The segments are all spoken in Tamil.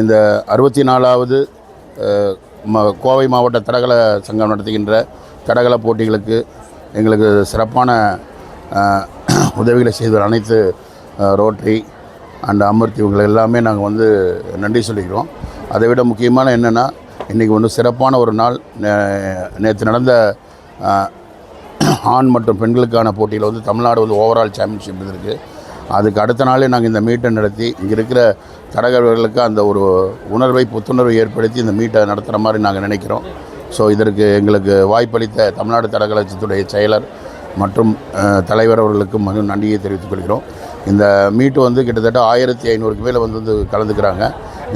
இந்த அறுபத்தி நாலாவது கோவை மாவட்ட தடகள சங்கம் நடத்துகின்ற தடகள போட்டிகளுக்கு எங்களுக்கு சிறப்பான உதவிகளை செய்த அனைத்து ரோட்ரி ரோட்டரி அண்ட் அமர்த்தி இவங்களை எல்லாமே நாங்கள் வந்து நன்றி சொல்லிக்கிறோம். அதை விட முக்கியமான என்னென்னா இன்றைக்கி ஒன்று சிறப்பான ஒரு நாள் நேற்று நடந்த ஆண் மற்றும் பெண்களுக்கான போட்டியில் வந்து தமிழ்நாடு வந்து ஓவரால் சாம்பியன்ஷிப் இருக்குது அதுக்கு அடுத்த நாளே நாங்கள் இந்த மீட்டை நடத்தி இங்கே இருக்கிற தடகர்களுக்கு அந்த ஒரு உணர்வை புத்துணர்வை ஏற்படுத்தி இந்த மீட்டை நடத்துகிற மாதிரி நாங்கள் நினைக்கிறோம். ஸோ இதற்கு எங்களுக்கு வாய்ப்பளித்த தமிழ்நாடு தடகளத்துடைய செயலர் மற்றும் தலைவர் அவர்களுக்கு மனு நன்றியை தெரிவித்துக் கொள்கிறோம். இந்த மீட்டு வந்து கிட்டத்தட்ட ஆயிரத்தி ஐநூறுக்கு மேலே வந்து வந்து கலந்துக்கிறாங்க.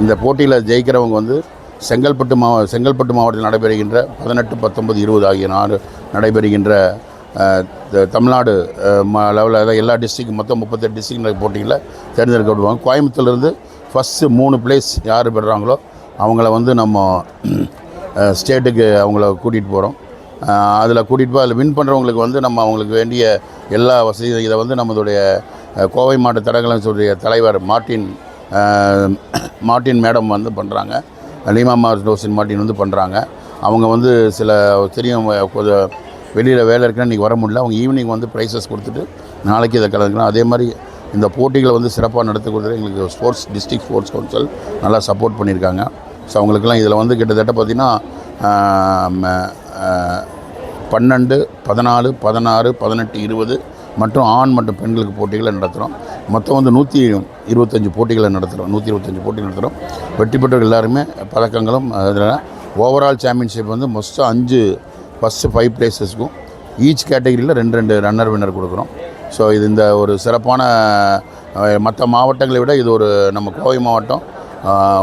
இந்த போட்டியில் ஜெயிக்கிறவங்க வந்து செங்கல்பட்டு மாவ செங்கல்பட்டு மாவட்டத்தில் நடைபெறுகின்ற பதினெட்டு பத்தொன்பது இருபது ஆகிய நாடு நடைபெறுகின்ற தமிழ்நாடு லெவலில் அதாவது எல்லா டிஸ்ட்ரிக் மொத்தம் முப்பத்தெட்டு டிஸ்ட்ரிக்ட் போட்டியில் தேர்ந்தெடுக்கப்படுவாங்க கோயம்புத்தூர்லேருந்து ஃபஸ்ட்டு மூணு பிளேஸ் யார் பெறுறாங்களோ அவங்கள வந்து நம்ம ஸ்டேட்டுக்கு அவங்கள கூட்டிகிட்டு போகிறோம் அதில் கூட்டிகிட்டு போய் அதில் வின் பண்ணுறவங்களுக்கு வந்து நம்ம அவங்களுக்கு வேண்டிய எல்லா வசதியும் இதை வந்து நம்மளுடைய கோவை மாவட்ட தடகளத்துடைய தலைவர் மார்ட்டின் மார்ட்டின் மேடம் வந்து பண்ணுறாங்க லீமா மார்டோசின் மார்ட்டின் வந்து பண்ணுறாங்க அவங்க வந்து சில தெரியும் கொஞ்சம் வெளியில் வேலை இருக்குன்னா இன்றைக்கி வர முடியல. அவங்க ஈவினிங் வந்து ப்ரைஸஸ் கொடுத்துட்டு நாளைக்கு இதை கலந்துக்கலாம். அதே மாதிரி இந்த போட்டிகளை வந்து சிறப்பாக நடத்தி கொடுத்துட்டு எங்களுக்கு ஸ்போர்ட்ஸ் டிஸ்ட்ரிக்ட் ஸ்போர்ட்ஸ் கவுன்சில் நல்லா சப்போர்ட் பண்ணியிருக்காங்க. ஸோ அவங்களுக்கெல்லாம் இதில் வந்து கிட்டத்தட்ட பார்த்திங்கன்னா பன்னெண்டு பதினாலு பதினாறு பதினெட்டு இருபது மற்றும் ஆண் மற்றும் பெண்களுக்கு போட்டிகளை நடத்துகிறோம் மொத்தம் வந்து நூற்றி இருபத்தஞ்சி போட்டிகளை நடத்துகிறோம் நூற்றி இருபத்தஞ்சி போட்டி நடத்துகிறோம் வெற்றி பெற்றவர்கள் எல்லாருமே பதக்கங்களும் அதில் ஓவரால் சாம்பியன்ஷிப் வந்து மொஸ்ட்டாக அஞ்சு ஃபஸ்ட்டு ஃபைவ் பிளேசஸ்க்கும் ஈச் கேட்டகரியில் ரெண்டு ரெண்டு ரன்னர் வின்னர் கொடுக்குறோம். ஸோ இது இந்த ஒரு சிறப்பான மற்ற மாவட்டங்களை விட இது ஒரு நம்ம கோவை மாவட்டம்.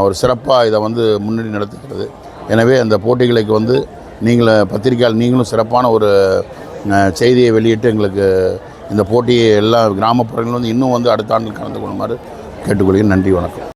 ஒரு சிறப்பாக இதை வந்து முன்னணி நடத்துகிறது. எனவே அந்த போட்டிகளுக்கு வந்து நீங்களும் பத்திரிக்கையாளர் நீங்களும் சிறப்பான ஒரு செய்தியை வெளியிட்டு எங்களுக்கு இந்த போட்டியை எல்லா கிராமப்புறங்களும் வந்து இன்னும் வந்து அடுத்த ஆண்டில் கலந்து கொள்ளுமாறு கேட்டுக்கொள்கிறேன். நன்றி வணக்கம்.